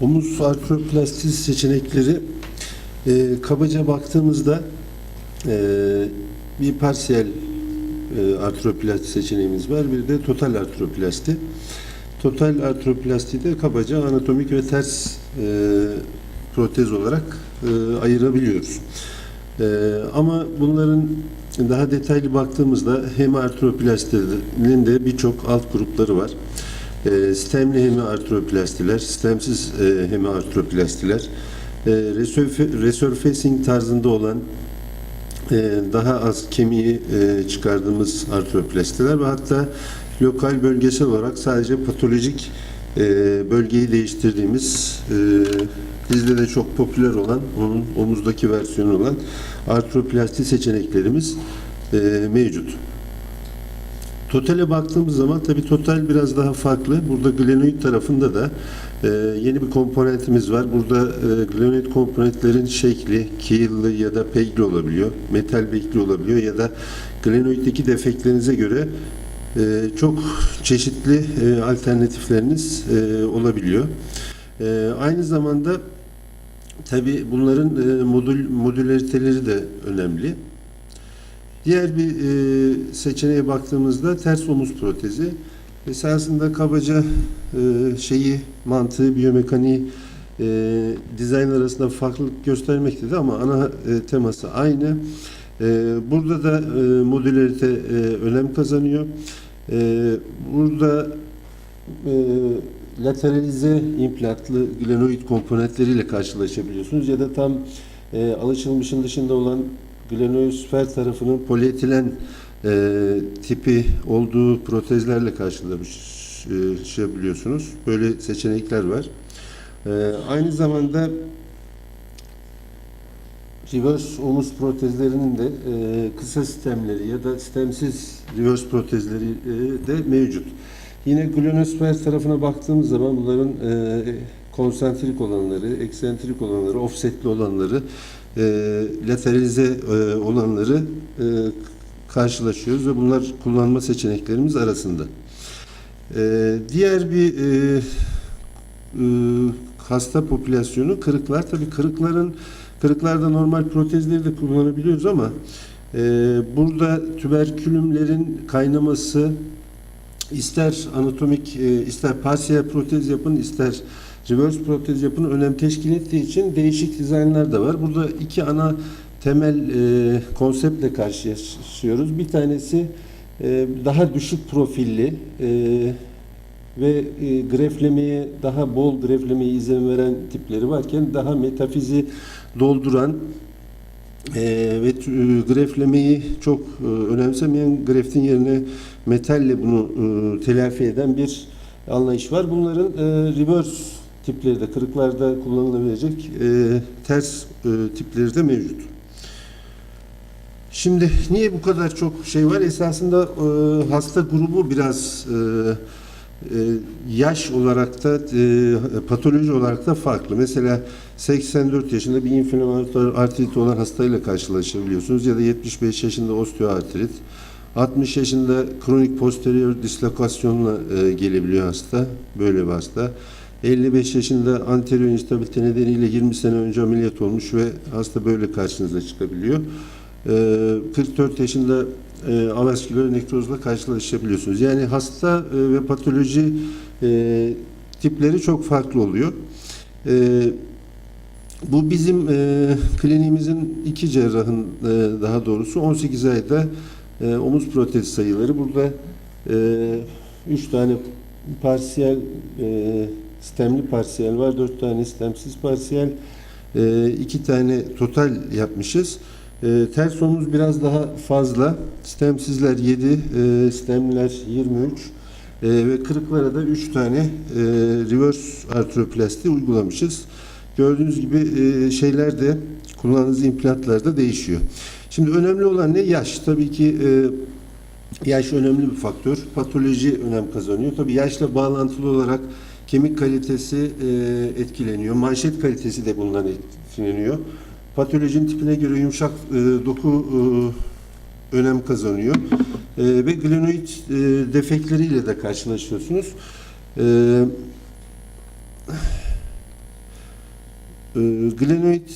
Omuz artroplasti seçenekleri e, kabaca baktığımızda e, bir parsiyel e, artroplasti seçeneğimiz var. Bir de total artroplasti. Total artroplasti de kabaca anatomik ve ters e, protez olarak e, ayırabiliyoruz. E, ama bunların daha detaylı baktığımızda hemiartroplastinin de birçok alt grupları var. E, stemli hemiartroplastiler, stemsiz e, hemiartroplastiler, e, resurf- resurfacing tarzında olan e, daha az kemiği e, çıkardığımız artroplastiler ve hatta lokal bölgesel olarak sadece patolojik e, bölgeyi değiştirdiğimiz e, bizde de çok popüler olan onun omuzdaki versiyonu olan artroplasti seçeneklerimiz e, mevcut. Totale baktığımız zaman tabi total biraz daha farklı. Burada glenoid tarafında da e, yeni bir komponentimiz var. Burada e, glenoid komponentlerin şekli keel'lı ya da pegli olabiliyor. Metal bekli olabiliyor ya da glenoiddeki defektlerinize göre çok çeşitli e, alternatifleriniz e, olabiliyor. E, aynı zamanda tabi bunların e, modül modülariteleri de önemli. Diğer bir seçeneğe baktığımızda ters omuz protezi. Esasında kabaca şeyi, mantığı, biyomekaniği e, dizayn arasında farklılık göstermektedir ama ana e, teması aynı. E, burada da e, modülerite e, önem kazanıyor. E, burada e, lateralize implantlı glenoid komponentleriyle karşılaşabiliyorsunuz ya da tam e, alışılmışın dışında olan glenoidosfer tarafının polietilen e, tipi olduğu protezlerle karşılaşabiliyorsunuz. Böyle seçenekler var. Aynı zamanda reverse omuz protezlerinin de e, kısa stemleri ya da stemsiz reverse protezleri e, de mevcut. Yine glenoidosfer tarafına baktığımız zaman bunların e, konsantrik olanları, eksentrik olanları, offsetli olanları, e, lateralize e, olanları e, karşılaşıyoruz ve bunlar kullanma seçeneklerimiz arasında. E, diğer bir e, e, hasta popülasyonu kırıklar. Tabii kırıkların kırıklarda normal protezleri de kullanabiliyoruz ama e, burada tüberkülümlerin kaynaması ister anatomik e, ister parsiyel protez yapın ister reverse protez yapın önem teşkil ettiği için değişik dizaynlar da var. Burada iki ana temel e, konseptle karşılaşıyoruz. Bir tanesi e, daha düşük profilli e, ve e, greflemeye daha bol greflemeye izin veren tipleri varken daha metafizi dolduran e, ve e, greflemeyi çok e, önemsemeyen greftin yerine metalle bunu e, telafi eden bir anlayış var. Bunların e, reverse tipleri de kırıklarda kullanılabilecek e, ters e, tipleri de mevcut. Şimdi niye bu kadar çok şey var? Esasında e, hasta grubu biraz e, yaş olarak da e, patoloji olarak da farklı. Mesela 84 yaşında bir inflamatuar artrit olan hastayla karşılaşabiliyorsunuz ya da 75 yaşında osteoartrit. 60 yaşında kronik posterior dislokasyonla e, gelebiliyor hasta. Böyle bir hasta. 55 yaşında anterior instabilite nedeniyle 20 sene önce ameliyat olmuş ve hasta böyle karşınıza çıkabiliyor. E, 44 yaşında e, avasküler nekrozla karşılaşabiliyorsunuz. Yani hasta e, ve patoloji e, tipleri çok farklı oluyor. E, bu bizim e, kliniğimizin iki cerrahın e, daha doğrusu 18 ayda e, omuz protezi sayıları. Burada e, üç tane parsiyel e, stemli parsiyel var, dört tane stemsiz parsiyel, e, iki tane total yapmışız. E, ters omuz biraz daha fazla. Stemsizler 7, e, stemliler 23 e, ve kırıklara da 3 tane e, reverse artroplasti uygulamışız. Gördüğünüz gibi e, şeyler de kullandığınız implantlar da değişiyor. Şimdi önemli olan ne? Yaş. Tabii ki e, yaş önemli bir faktör. Patoloji önem kazanıyor. Tabii yaşla bağlantılı olarak kemik kalitesi e, etkileniyor. Manşet kalitesi de bundan etkileniyor. Patolojinin tipine göre yumuşak e, doku e, önem kazanıyor. E, ve glenoid e, defekleriyle de karşılaşıyorsunuz. E, e, glenoid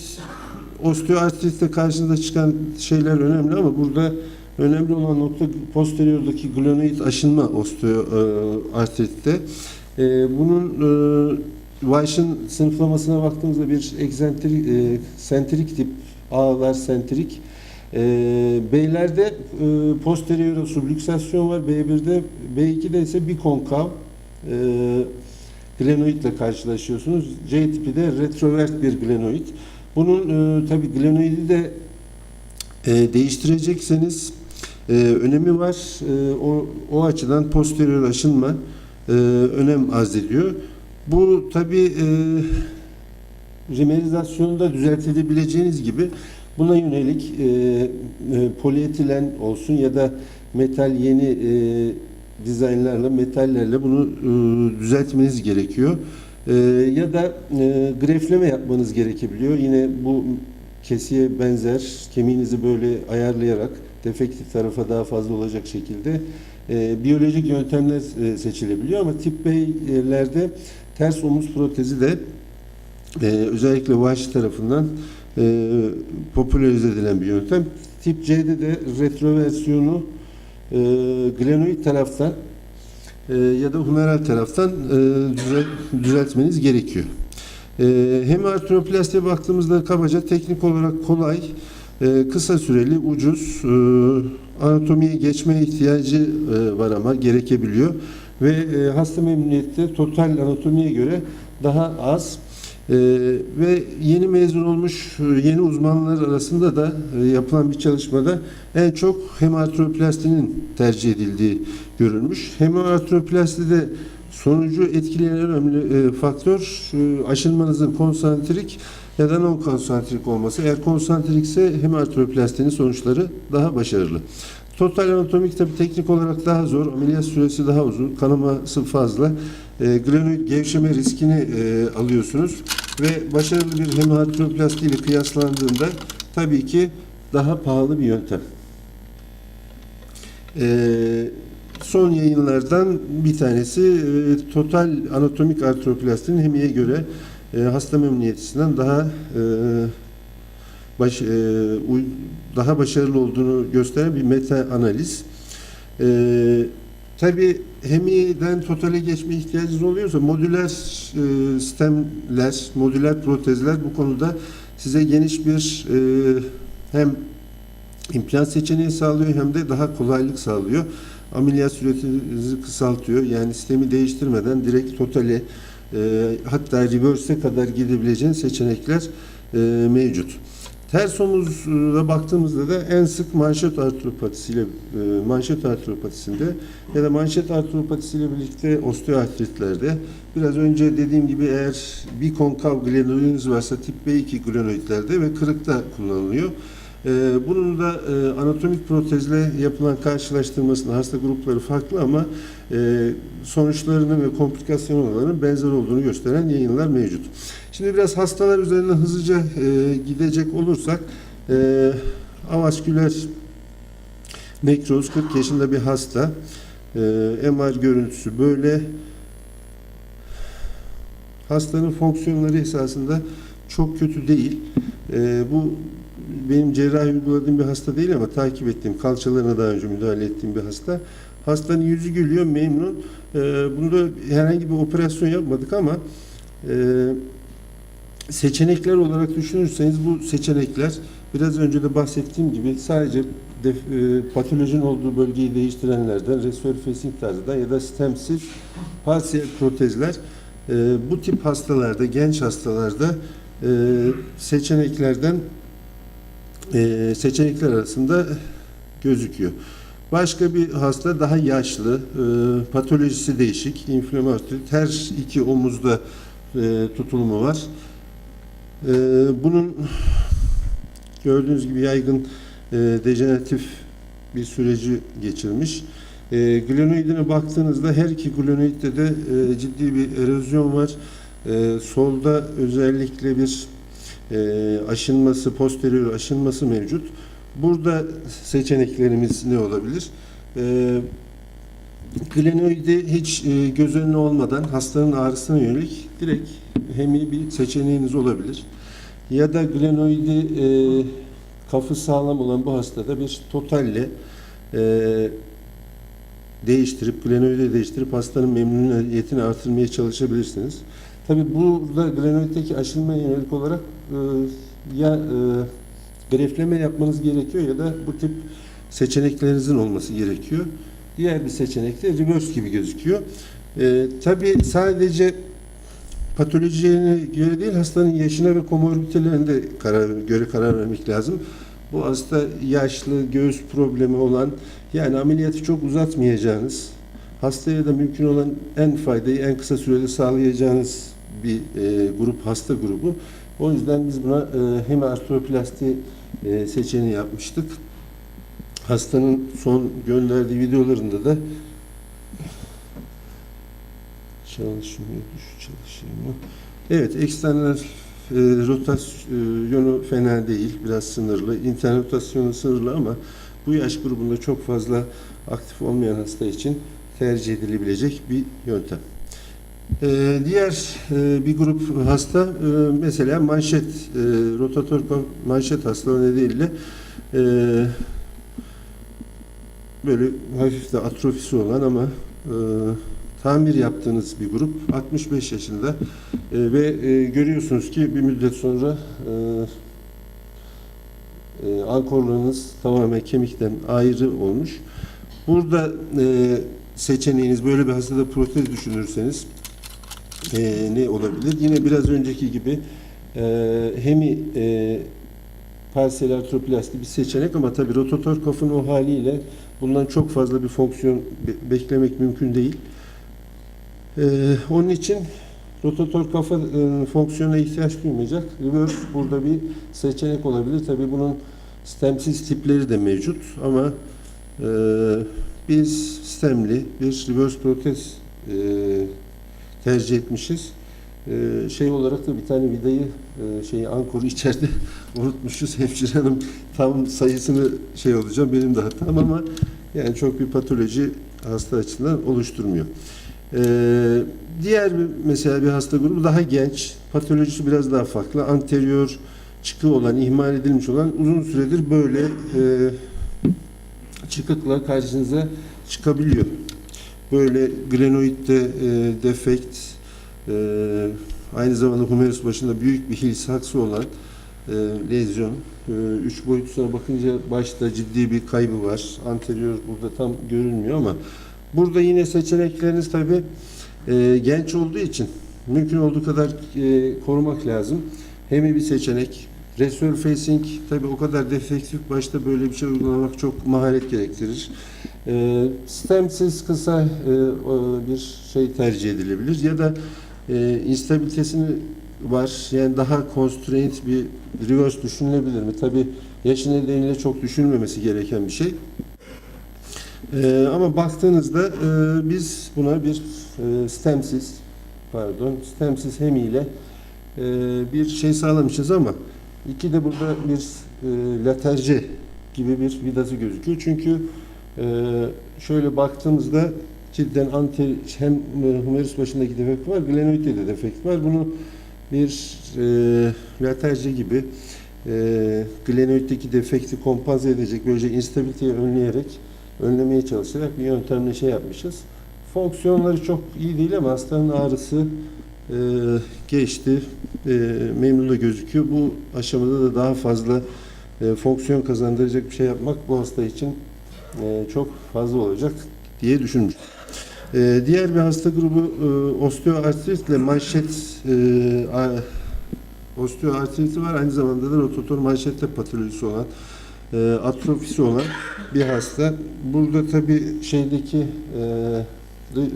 osteoartritte karşınıza çıkan şeyler önemli ama burada önemli olan nokta posteriordaki glenoid aşınma osteoartritte. E, bunun e, Weiss'in sınıflamasına baktığımızda bir egzantrik, e, sentrik tip ağlar sentrik. E, B'lerde e, posterior sublüksasyon var. B1'de B2'de ise bir konkav e, glenoid ile karşılaşıyorsunuz. C tipi de retrovert bir glenoid. Bunun e, tabi glenoidi de e, değiştirecekseniz e, önemi var. E, o, o açıdan posterior aşınma e, önem arz ediyor. Bu tabi e, rimerizasyonda düzeltilebileceğiniz gibi buna yönelik e, e, polietilen olsun ya da metal yeni e, dizaynlarla, metallerle bunu e, düzeltmeniz gerekiyor. E, ya da e, grefleme yapmanız gerekebiliyor. Yine bu kesiye benzer kemiğinizi böyle ayarlayarak defektif tarafa daha fazla olacak şekilde e, biyolojik yöntemler e, seçilebiliyor ama tip B'lerde ters omuz protezi de e, özellikle Weiss tarafından e, popülerize edilen bir yöntem. Tip C'de de retroversiyonu e, glenoid taraftan e, ya da humeral taraftan e, düzelt- düzeltmeniz gerekiyor. E, hem artroplastiğe baktığımızda kabaca teknik olarak kolay, e, kısa süreli, ucuz, e, anatomiye geçme ihtiyacı e, var ama gerekebiliyor ve e, hasta memnuniyette total anatomiye göre daha az. Ee, ve yeni mezun olmuş e, yeni uzmanlar arasında da e, yapılan bir çalışmada en çok hemartroplastinin tercih edildiği görülmüş. Hemartroplastide sonucu etkileyen en önemli e, faktör e, aşınmanızın konsantrik ya da non konsantrik olması. Eğer konsantrikse hemartroplastinin sonuçları daha başarılı. Total anatomik tabi teknik olarak daha zor, ameliyat süresi daha uzun, kanaması fazla. E, glenoid gevşeme riskini e, alıyorsunuz ve başarılı bir hemartroplasti ile kıyaslandığında tabii ki daha pahalı bir yöntem. E, son yayınlardan bir tanesi e, total anatomik artroplastinin hemiye göre e, hasta memnuniyet açısından daha e, baş, e, daha başarılı olduğunu gösteren bir meta analiz. E, Tabi hemiden totale geçme ihtiyacınız oluyorsa modüler e, sistemler, modüler protezler bu konuda size geniş bir e, hem implant seçeneği sağlıyor hem de daha kolaylık sağlıyor. Ameliyat sürecinizi kısaltıyor. Yani sistemi değiştirmeden direkt totale e, hatta reverse'e kadar gidebileceğiniz seçenekler e, mevcut. Ters omuzda baktığımızda da en sık manşet artropatisiyle e, manşet artropatisinde ya da manşet artropatisiyle birlikte osteoartritlerde biraz önce dediğim gibi eğer bir konkav glenoidiniz varsa tip B2 glenoidlerde ve kırıkta kullanılıyor. E, bunun da e, anatomik protezle yapılan karşılaştırmasında hasta grupları farklı ama e, sonuçlarının ve komplikasyon oranlarının benzer olduğunu gösteren yayınlar mevcut. Şimdi biraz hastalar üzerinden hızlıca e, gidecek olursak e, avasküler nekroz 40 yaşında bir hasta. E, MR görüntüsü böyle. Hastanın fonksiyonları esasında çok kötü değil. E, bu benim cerrahi uyguladığım bir hasta değil ama takip ettiğim, kalçalarına daha önce müdahale ettiğim bir hasta. Hastanın yüzü gülüyor, memnun. E, bunda herhangi bir operasyon yapmadık ama e, seçenekler olarak düşünürseniz bu seçenekler biraz önce de bahsettiğim gibi sadece def, e, patolojinin olduğu bölgeyi değiştirenlerden, resurfacing tarzından ya da stemsiz parsiyel protezler e, bu tip hastalarda, genç hastalarda e, seçeneklerden e, seçenekler arasında gözüküyor. Başka bir hasta daha yaşlı, e, patolojisi değişik, inflamatör, her iki omuzda e, tutulumu var. E, bunun gördüğünüz gibi yaygın e, dejeneratif bir süreci geçirmiş. E, glenoidine baktığınızda her iki glenoidde de e, ciddi bir erozyon var. E, solda özellikle bir e, aşınması, posterior aşınması mevcut. burada seçeneklerimiz ne olabilir? Ee, glenoidi hiç e, göz önüne olmadan hastanın ağrısına yönelik direkt hemi bir seçeneğiniz olabilir. Ya da glenoidi e, kafı sağlam olan bu hastada bir totalle e, değiştirip, glenoidi değiştirip hastanın memnuniyetini artırmaya çalışabilirsiniz. Tabi burada glenoiddeki aşılmaya yönelik olarak ya e, grefleme yapmanız gerekiyor ya da bu tip seçeneklerinizin olması gerekiyor. Diğer bir seçenek de reverse gibi gözüküyor. E, tabii sadece patolojiye göre değil hastanın yaşına ve komorbiditelerine de karar, göre karar vermek lazım. Bu hasta yaşlı, göğüs problemi olan yani ameliyatı çok uzatmayacağınız, hastaya da mümkün olan en faydayı en kısa sürede sağlayacağınız bir e, grup, hasta grubu. O yüzden biz buna e, hem artroplasti e, seçeneği yapmıştık. Hastanın son gönderdiği videolarında da çalışmıyor, düş çalışıyor mu? Evet, eksternal e, rotasyonu fena değil, biraz sınırlı. İnternet rotasyonu sınırlı ama bu yaş grubunda çok fazla aktif olmayan hasta için tercih edilebilecek bir yöntem. Ee, diğer e, bir grup hasta e, mesela manşet, e, rotator kon- manşet hastalığı nedeniyle e, böyle hafif de atrofisi olan ama e, tamir yaptığınız bir grup 65 yaşında e, ve e, görüyorsunuz ki bir müddet sonra e, e, ankorlarınız tamamen kemikten ayrı olmuş. Burada e, seçeneğiniz böyle bir hastada protez düşünürseniz e, ne olabilir? Yine biraz önceki gibi e, hemi e, artroplasti bir seçenek ama tabii rotator kafın o haliyle bundan çok fazla bir fonksiyon be- beklemek mümkün değil. E, onun için rotator kafa e, fonksiyona ihtiyaç duymayacak. Reverse burada bir seçenek olabilir. Tabii bunun stemsiz tipleri de mevcut ama e, biz stemli bir reverse protez e, tercih etmişiz. E, şey olarak da bir tane vidayı e, şeyi ankoru içeride unutmuşuz. Hemşire hanım tam sayısını şey olacağım benim de hatam ama yani çok bir patoloji hasta açısından oluşturmuyor. Ee, diğer bir mesela bir hasta grubu daha genç, patolojisi biraz daha farklı, anterior çıkı olan, ihmal edilmiş olan uzun süredir böyle e, çıkıkla karşınıza çıkabiliyor. Böyle glenoidde e, defekt, e, aynı zamanda humerus başında büyük bir hil saksı olan e, lezyon. E, üç boyutusuna bakınca başta ciddi bir kaybı var. Anterior burada tam görülmüyor ama burada yine seçenekleriniz tabi genç olduğu için mümkün olduğu kadar e, korumak lazım. Hem bir seçenek. Resurfacing tabi o kadar defektif başta böyle bir şey uygulamak çok maharet gerektirir. E, stemsiz kısa e, bir şey tercih edilebilir ya da e, instabilitesini var. Yani daha constraint bir reverse düşünülebilir mi? Tabi yaşı nedeniyle çok düşünülmemesi gereken bir şey. Ee, ama baktığınızda e, biz buna bir e, stemsiz pardon stemsiz hemiyle e, bir şey sağlamışız ama iki de burada bir e, laterce gibi bir vidası gözüküyor. Çünkü e, şöyle baktığımızda cidden anti hem e, humerus başındaki defekt var, glenoidde de defekt var. Bunu bir e, laterce gibi e, glenoiddeki defekti kompanze edecek böylece instabiliteyi önleyerek önlemeye çalışarak bir yöntemle şey yapmışız. Fonksiyonları çok iyi değil ama hastanın ağrısı e, geçti. E, memnun da gözüküyor. Bu aşamada da daha fazla e, fonksiyon kazandıracak bir şey yapmak bu hasta için e, çok fazla olacak diye düşünmüş. E, diğer bir hasta grubu e, osteoartritle manşet e, osteoartriti var. Aynı zamanda da rotator manşette patolojisi olan e, atrofisi olan bir hasta. Burada tabi şeydeki e,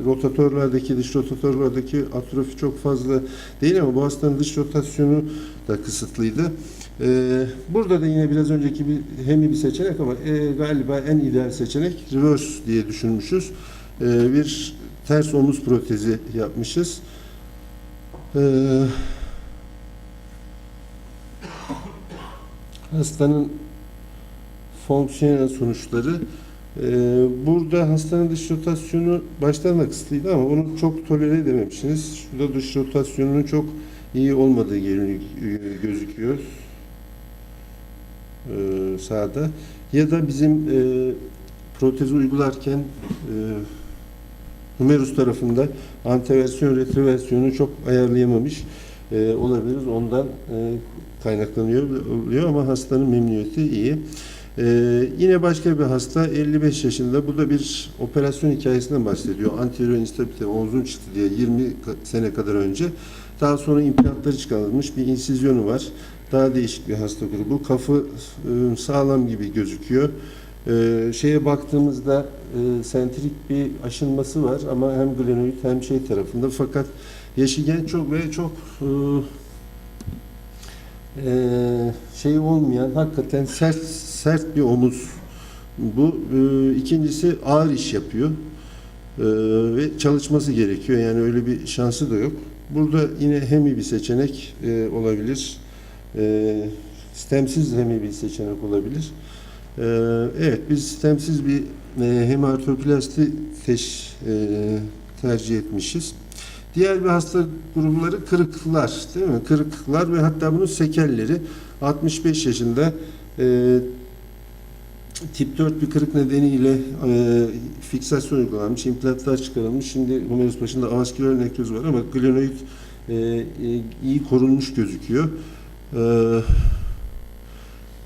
rotatorlardaki, dış rotatorlardaki atrofi çok fazla değil ama bu hastanın dış rotasyonu da kısıtlıydı. E, burada da yine biraz önceki bir hemi bir seçenek ama e, galiba en ideal seçenek reverse diye düşünmüşüz. E, bir ters omuz protezi yapmışız. E, hastanın fonksiyonel sonuçları. Ee, burada hastanın dış rotasyonu baştan da kısıtlıydı ama onu çok tolere edememişsiniz. Şurada dış rotasyonunun çok iyi olmadığı geri- gözüküyor. Ee, sağda. Ya da bizim e, protezi uygularken e, humerus tarafında anteversiyon retroversiyonu çok ayarlayamamış e, olabiliriz. Ondan e, kaynaklanıyor oluyor ama hastanın memnuniyeti iyi. Ee, yine başka bir hasta 55 yaşında. Bu da bir operasyon hikayesinden bahsediyor. Anterior instabilite omzun çıktı diye 20 ka- sene kadar önce. Daha sonra implantları çıkarılmış bir insizyonu var. Daha değişik bir hasta grubu. Kafı e, sağlam gibi gözüküyor. Ee, şeye baktığımızda e, sentrik bir aşınması var ama hem glenoid hem şey tarafında fakat yaşı genç çok ve çok e, e, şey olmayan hakikaten sert sert bir omuz bu. E, ikincisi ağır iş yapıyor E, ve çalışması gerekiyor yani öyle bir şansı da yok. Burada yine hemi bir seçenek e, olabilir. E, stemsiz hemi bir seçenek olabilir. E, evet biz stemsiz bir e, hemartoplasti teş, e, tercih etmişiz. Diğer bir hasta grupları kırıklar, değil mi? Kırıklar ve hatta bunun sekelleri 65 yaşında e, tip 4 bir kırık nedeniyle e, fiksasyon uygulanmış, implantlar çıkarılmış. Şimdi humerus başında avasküler nekroz var ama glenoid e, e, iyi korunmuş gözüküyor. E,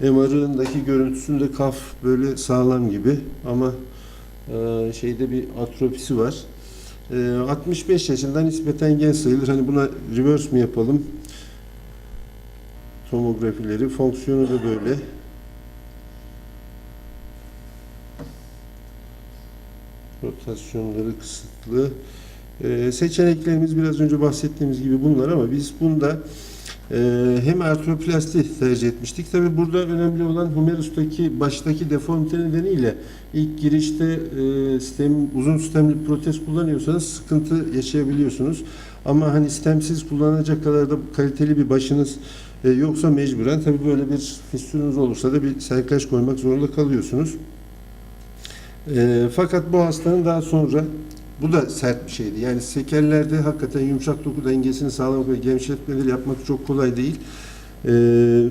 MR'ındaki görüntüsünde kaf böyle sağlam gibi ama e, şeyde bir atropisi var. E, 65 yaşında nispeten genç sayılır. Hani buna reverse mi yapalım? Tomografileri. Fonksiyonu da böyle. Rotasyonları kısıtlı. E, seçeneklerimiz biraz önce bahsettiğimiz gibi bunlar ama biz bunda hem artroplasti tercih etmiştik. Tabi burada önemli olan humerustaki baştaki deformite nedeniyle ilk girişte e, stem, uzun stemli protez kullanıyorsanız sıkıntı yaşayabiliyorsunuz. Ama hani stemsiz kullanacak kadar da kaliteli bir başınız e, yoksa mecburen tabi böyle bir fistülünüz olursa da bir serkaç koymak zorunda kalıyorsunuz. E, fakat bu hastanın daha sonra bu da sert bir şeydi. Yani sekellerde hakikaten yumuşak doku dengesini sağlamak ve gevşetmeleri yapmak çok kolay değil. Ee,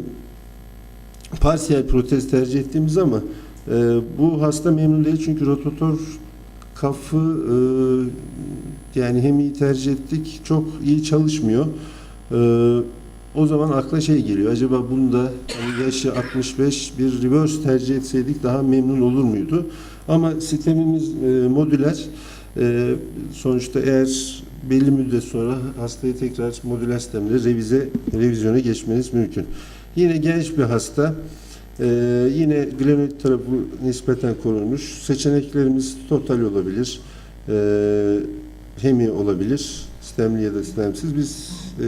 parsiyel protez tercih ettiğimiz ama e, bu hasta memnun değil çünkü rotator kafı e, yani hem iyi tercih ettik çok iyi çalışmıyor. E, o zaman akla şey geliyor. Acaba bunda hani yaşı 65 bir reverse tercih etseydik daha memnun olur muydu? Ama sistemimiz e, modüler. Ee, sonuçta eğer belli müddet sonra hastayı tekrar modüler sistemle revize revizyona geçmeniz mümkün. Yine genç bir hasta. Ee, yine glenoid tarafı nispeten korunmuş. Seçeneklerimiz total olabilir. Ee, hemi olabilir. Stemli ya da stemsiz. Biz e,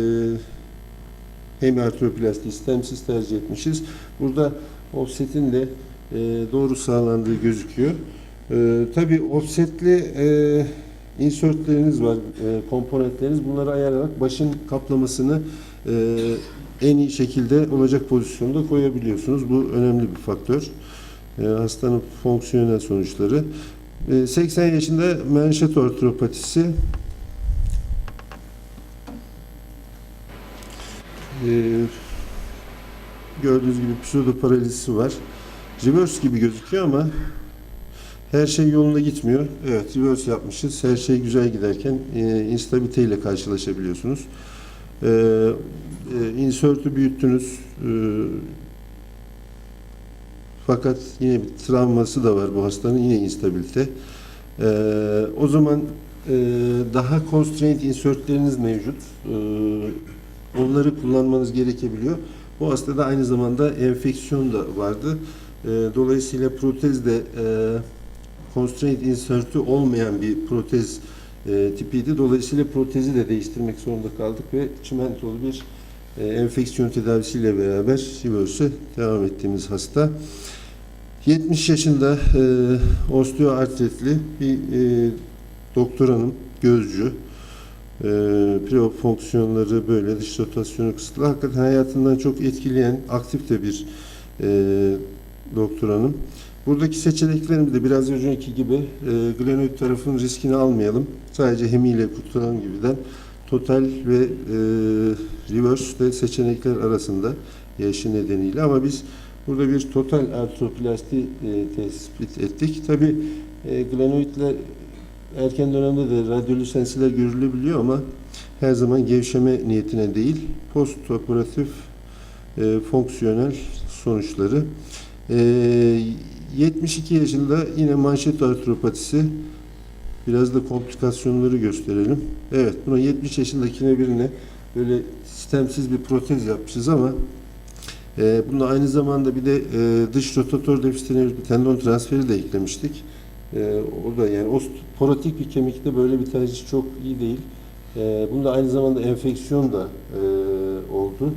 hemi artroplasti stemsiz tercih etmişiz. Burada offset'in de e, doğru sağlandığı gözüküyor. Ee, tabii offsetli e, insertleriniz var, e, komponentleriniz. Bunları ayarlayarak başın kaplamasını e, en iyi şekilde olacak pozisyonda koyabiliyorsunuz. Bu önemli bir faktör. E, hastanın fonksiyonel sonuçları. E, 80 yaşında menşet ortopatisi. E, gördüğünüz gibi pseudoparalizisi var. Reverse gibi gözüküyor ama her şey yolunda gitmiyor. Evet, reverse yapmışız. Her şey güzel giderken e, instabilite ile karşılaşabiliyorsunuz. E, e, insert'ü büyüttünüz. E, fakat yine bir travması da var bu hastanın. Yine instabilite. E, o zaman e, daha constraint insertleriniz mevcut. E, onları kullanmanız gerekebiliyor. Bu hastada aynı zamanda enfeksiyon da vardı. E, dolayısıyla protez de e, constraint insert'ü olmayan bir protez e, tipiydi. Dolayısıyla protezi de değiştirmek zorunda kaldık ve çimentolu bir e, enfeksiyon tedavisiyle beraber reverse'e devam ettiğimiz hasta. 70 yaşında e, osteoartritli bir e, doktor hanım, gözcü. E, preop fonksiyonları böyle, dış rotasyonu kısıtlı. Hakikaten hayatından çok etkileyen, aktif de bir e, doktor hanım. Buradaki seçeneklerimizde biraz önceki gibi e, glenoid tarafın riskini almayalım. Sadece hemiyle kurtulan gibiden total ve e, reverse de seçenekler arasında yaşı nedeniyle ama biz burada bir total artroplasti e, tespit ettik. Tabi e, glenoidler erken dönemde de radyolüsensiler görülebiliyor ama her zaman gevşeme niyetine değil postoperatif e, fonksiyonel sonuçları. E, 72 yaşında yine manşet artropatisi biraz da komplikasyonları gösterelim. Evet buna 70 yaşındakine birine böyle sistemsiz bir protez yapmışız ama e, bunda aynı zamanda bir de e, dış rotator defisteneri bir tendon transferi de eklemiştik. E, o da yani osteoporotik bir kemikte böyle bir tercih çok iyi değil. E, bunda aynı zamanda enfeksiyon da e, oldu.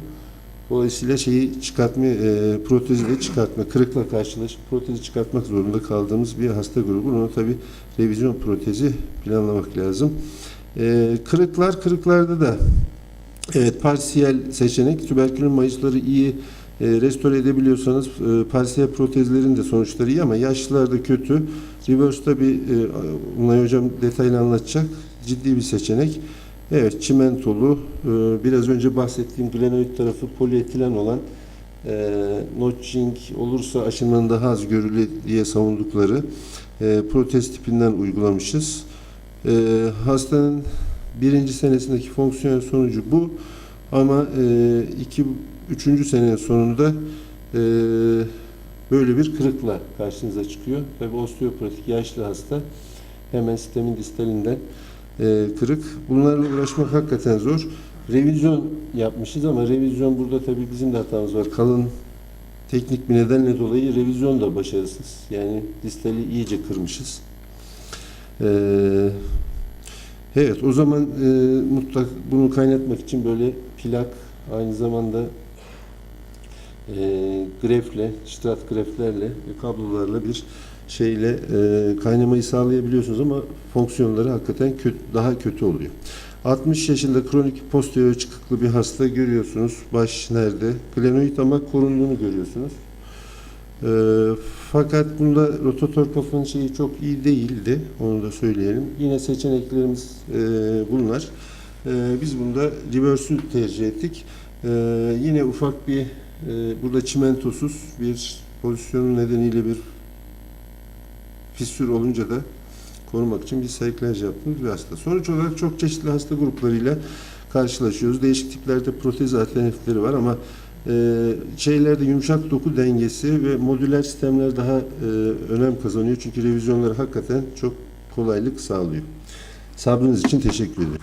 Dolayısıyla şeyi çıkartma, e, protezi de çıkartma, kırıkla karşılaşıp protezi çıkartmak zorunda kaldığımız bir hasta grubu. Onu tabi revizyon protezi planlamak lazım. E, kırıklar, kırıklarda da evet parsiyel seçenek, tüberkülün mayısları iyi e, restore edebiliyorsanız e, parsiyel protezlerin de sonuçları iyi ama yaşlılarda kötü. Reverse'da bir, e, Unay Hocam detaylı anlatacak, ciddi bir seçenek. Evet, çimentolu, e, biraz önce bahsettiğim glenoid tarafı polietilen olan e, notching olursa aşınmanın daha az görülü diye savundukları e, protez tipinden uygulamışız. E, hastanın birinci senesindeki fonksiyonel sonucu bu ama e, iki, üçüncü senenin sonunda e, böyle bir kırıkla karşınıza çıkıyor. Tabi osteoporotik yaşlı hasta hemen sistemin distalinden e, kırık. Bunlarla uğraşmak hakikaten zor. Revizyon yapmışız ama revizyon burada tabii bizim de hatamız var. Kalın teknik bir nedenle dolayı revizyon da başarısız. Yani distali iyice kırmışız. Ee, evet o zaman e, mutlak bunu kaynatmak için böyle plak aynı zamanda e, grefle, strat greflerle ve kablolarla bir şeyle e, kaynamayı sağlayabiliyorsunuz ama fonksiyonları hakikaten kötü, daha kötü oluyor. 60 yaşında kronik posterior çıkıklı bir hasta görüyorsunuz. Baş nerede? Glenoid ama korunduğunu görüyorsunuz. E, fakat bunda rotator kafanın şeyi çok iyi değildi. Onu da söyleyelim. Yine seçeneklerimiz e, bunlar. E, biz bunda reverse'ü tercih ettik. E, yine ufak bir e, burada çimentosuz bir pozisyonun nedeniyle bir fissür olunca da korumak için bir sayıklaj yaptığımız bir hasta. Sonuç olarak çok çeşitli hasta gruplarıyla karşılaşıyoruz. Değişik tiplerde protez alternatifleri var ama e, şeylerde yumuşak doku dengesi ve modüler sistemler daha e, önem kazanıyor. Çünkü revizyonlar hakikaten çok kolaylık sağlıyor. Sabrınız için teşekkür ederim.